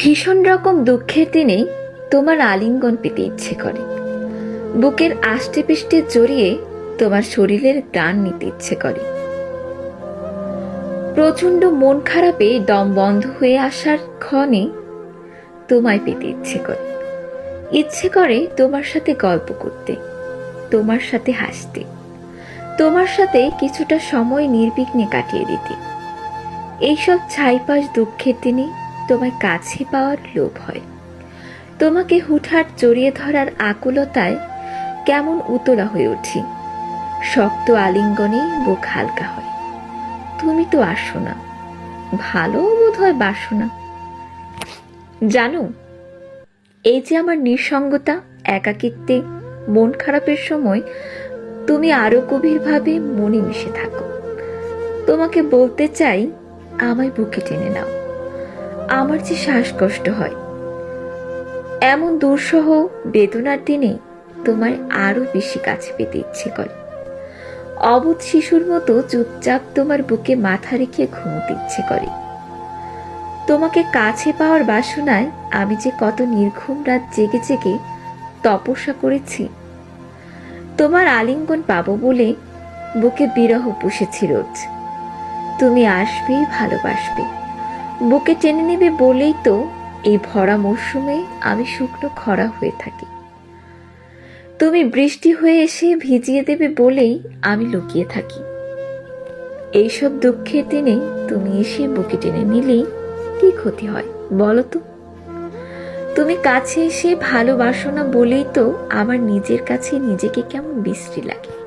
ভীষণ রকম দুঃখের দিনে তোমার আলিঙ্গন পেতে ইচ্ছে করে। বুকের আষ্টে পিষ্টে জড়িয়ে তোমার শরীরের গান নিতে ইচ্ছে করে। প্রচণ্ড মন খারাপে দম বন্ধ হয়ে আসার ক্ষণে তোমায় পেতে ইচ্ছে করে। ইচ্ছে করে তোমার সাথে গল্প করতে, তোমার সাথে হাসতে, তোমার সাথে কিছুটা সময় নির্বিঘ্নে কাটিয়ে দিতে। এইসব ছাইপাশ দুঃখের দিনে তোমায় কাছে পাওয়ার লোভ হয়। তোমাকে হুটহাট জড়িয়ে ধরার আকুলতায় কেমন উতলা হয়ে উঠি। শক্ত আলিঙ্গনে বুক হালকা হয়। তুমি তো আসো না ভালো বোধ হয় বাসো না জানো, এই যে আমার নিঃসঙ্গতা, একাকিত্বে, মন খারাপের সময়, তুমি আরও গভীরভাবে মনে মিশে থাকো। তোমাকে বলতে চাই, আমায় বুকে টেনে নাও। আমার যে শ্বাসকষ্ট হয়। এমন দুঃসহ বেদনার দিনে তোমায় আরও বেশি কাছে পেতে ইচ্ছে করে। অবুধ শিশুর মতো চুপচাপ তোমার বুকে মাথা রেখে ঘুমোতে ইচ্ছে করে। তোমাকে কাছে পাওয়ার বাসনায় আমি যে কত নির্ঘুম রাত জেগে জেগে তপস্যা করেছি, তোমার আলিঙ্গন পাবো বলে বুকে বিরহ পুষেছি রোজ। তুমি আসবে, ভালোবাসবে। বুকে টেনে নেবে বলেই তো এই ভরা মরশুমে আমি শুকনো খরা হয়ে থাকি। তুমি বৃষ্টি হয়ে এসে ভিজিয়ে দেবে বলেই আমি লুকিয়ে থাকি। এইসব দুঃখের দিনে তুমি এসে বুকে টেনে নিলেই কি ক্ষতি হয়, বলো তো? তুমি কাছে এসে ভালোবাসো না বলেই তো আমার নিজের কাছে নিজেকে কেমন বিশ্রী লাগে।